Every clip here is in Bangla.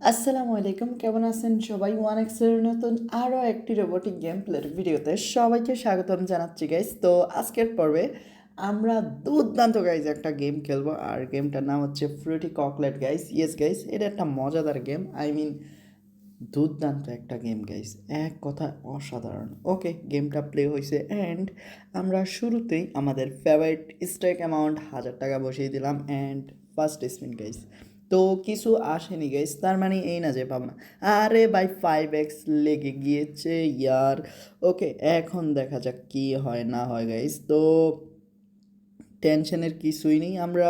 আসসালামু আলাইকুম, কেমন আছেন সবাই? ওয়ান এক্সের নতুন আরও একটি রোবোটিক গেম প্লের ভিডিওতে সবাইকে স্বাগতম জানাচ্ছি গাইস তো আজকের পর্বে আমরা দুর্দান্ত গাইজ একটা গেম খেলব। আর গেমটার নাম হচ্ছে fruity chocolate guys yes guys এটা একটা মজাদার গেম আই মিন দুর্দান্ত একটা গেম গাইস এক কথা অসাধারণ। ওকে গেমটা প্লে হয়েছে অ্যান্ড আমরা শুরুতেই আমাদের ফেভারিট স্ট্রাইক অ্যামাউন্ট হাজার টাকা বসিয়ে দিলাম অ্যান্ড ফার্স্ট স্পিন গাইস তো কিছু আসেনি গাইস তার মানে এই না যে পাবো না আরে বাই ফাইভ এক্স লেগে গিয়েছে, ইয়ার। ওকে এখন দেখা যাক কি হয়, না হয় গাইস তো টেনশনের কিছুই নেই, আমরা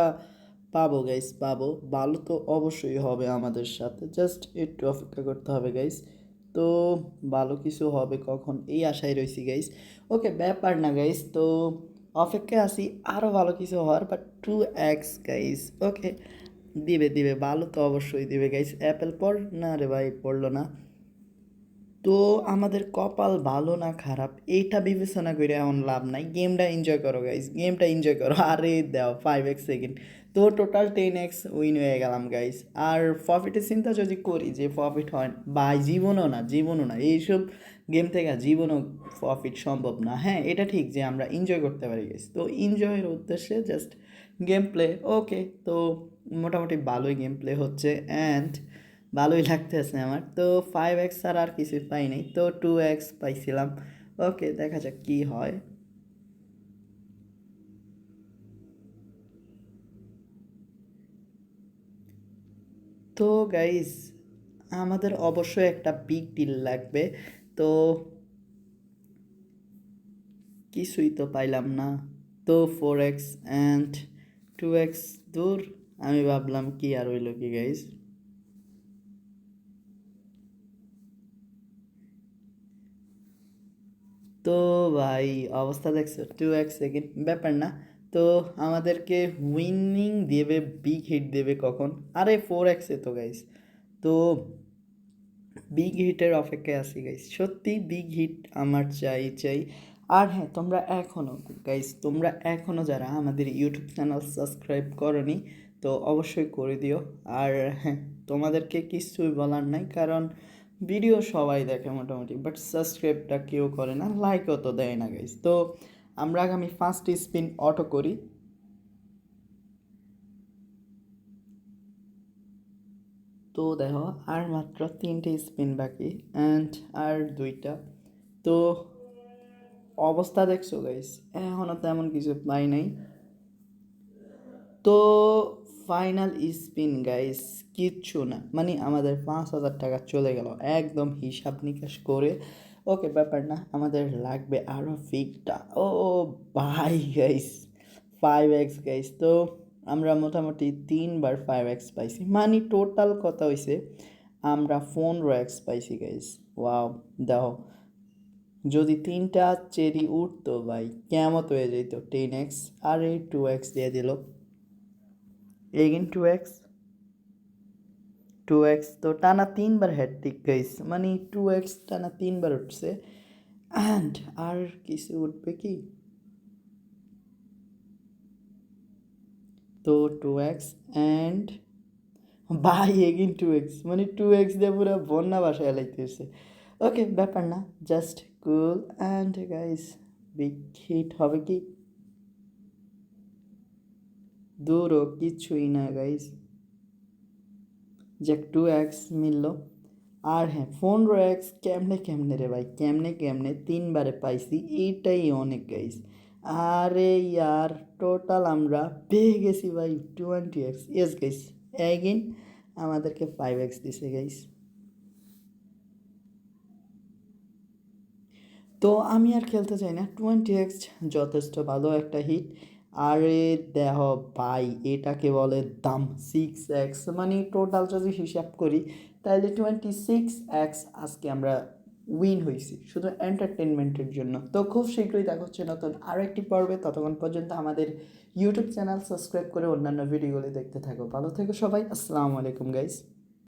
পাবো গাইস পাবো। ভালো তো অবশ্যই হবে আমাদের সাথে। জাস্ট একটু অপেক্ষা করতে হবে গাইস তো ভালো কিছু হবে কখন? এই আশায় রয়েছি গাইস ওকে ব্যাপার না গাইস তো অপেক্ষায় আসি আরও ভালো কিছু হওয়ার but two X guys okay দিবে দিবে। ভালো তো অবশ্যই দিবে গাইস অ্যাপেল পড়? না রে ভাই, পড়ল না। তো আমাদের কপাল ভালো না খারাপ, এইটা বিবেচনা করে এমন লাভ নাই। গেমটা এনজয় করো গাইস গেমটা এনজয় করো। আরে দাও ফাইভ এক্স সেকেন্ড তো টোটাল টেন এক্স উইন হয়ে গেলাম গাইস আর প্রফিটের চিন্তা যদি করি যে প্রফিট হয় বাই জীবনও না জীবনও না। এইসব গেম থেকে জীবনও প্রফিট সম্ভব না। হ্যাঁ এটা ঠিক যে আমরা এনজয় করতে পারি গাইস তো এনজয়ের উদ্দেশ্যে জাস্ট গেম প্লে ওকে তো মোটামুটি ভালোই গেম প্লে হচ্ছে অ্যান্ড ভালোই লাগতেছে আমার। তো ফাইভ এক্স আর আর কিছু পাই নাই। তো টু এক্স পাইছিলাম। ওকে দেখা যাক কী হয়। তো গাইস আমাদের অবশ্যই একটা বিগ ডিল লাগবে। তো কিছুই তো পাইলাম না। তো four X and two X দূর। আমি ভাবলাম কি আর হইল কি গাইস তো ভাই, অবস্থা দেখছ? টু এক সেকেন্ড ব্যাপার না। তো আমাদেরকে উইনিং দেবে বিগ হিট দেবে কখন? আরে ফোর এক্সে তো গাইস তো বিগ হিটের অপেক্ষায় আছি গাইস সত্যি বিগ হিট আমার চাই চাই। আর হ্যাঁ তোমরা এখনও গাইস তোমরা এখনও যারা আমাদের ইউটিউব চ্যানেল সাবস্ক্রাইব করনি তো অবশ্যই করে দিও। আর হ্যাঁ তোমাদেরকে কিছুই বলার নাই, কারণ ভিডিও সবাই দেখে মোটামুটি বাট সাবস্ক্রাইবটা কেউ করে না লাইকও তো দেয় না গাইস তো আমরা আগামী ফার্স্ট স্পিন অটো করি। তো দেখো, আর মাত্র তিনটে স্পিন বাকি অ্যান্ড আর দুইটা। তো অবস্থা দেখছ গাইস এখনও তেমন কিছু পাই নাই। তো ফাইনাল স্পিন গাইস কিচ্ছু না। মানে আমাদের পাঁচ হাজার টাকা চলে গেল, একদম হিসাব নিকাশ করে। ওকে, ব্যাপার না, আমাদের লাগবে আরও ফিকটা ও bye guys five X guys তো আমরা মোটামুটি তিনবার ফাইভ এক্স পাইছি। মানে টোটাল কথা হয়েছে আমরা পনেরো এক্স পাইছি গাইস ওয়াও দেখো, যদি তিনটা চেরি উঠতো, ভাই, কেমত হয়ে যেত টেন এক্স আর এই টু এক্স দিয়ে দিল। Again two X two X তো টানা তিনবার হ্যাট্রিক গাইস মানে টু এক্স টানা তিনবার উঠছে। অ্যান্ড আর কিছু উঠবে কি? তো two X and bye again two X মানে টু এক্স দিয়ে পুরো বন্যা বাসায় লাইতেছে ওকে ব্যাপার না just cool and guys big hit হবে কি? দূরও কিছুই না গাইস যে টু এক্স মিললো। আর হ্যাঁ পনেরো এক্স কেমনে কেমনে রে ভাই? কেমনে কেমনে? তিনবারে পাইছি, এইটাই অনেক গাইস আরে ইয়ার টোটাল আমরা পেয়ে গেছি ভাই twenty X yes guys again আমাদেরকে ফাইভ এক্স দিছে গাইস তো আমি আর খেলতে চাই না। টোয়েন্টি এক্স যথেষ্ট ভালো একটা হিট আরে দেহ ভাই, এটাকে বলে দাম সিক্স এক্স মানে টোটাল যদি হিসাব করি, তাহলে টোয়েন্টি সিক্স এক্স আজকে আমরা উইন হয়েছি, শুধু এন্টারটেনমেন্টের জন্য। তো খুব শীঘ্রই দেখা হচ্ছে নতুন আরও একটি পর্বে, ততক্ষণ পর্যন্ত আমাদের ইউটিউব চ্যানেল সাবস্ক্রাইব করে অন্যান্য ভিডিওগুলি দেখতে থাকো। ভালো থেকো সবাই, আসসালামু আলাইকুম গাইস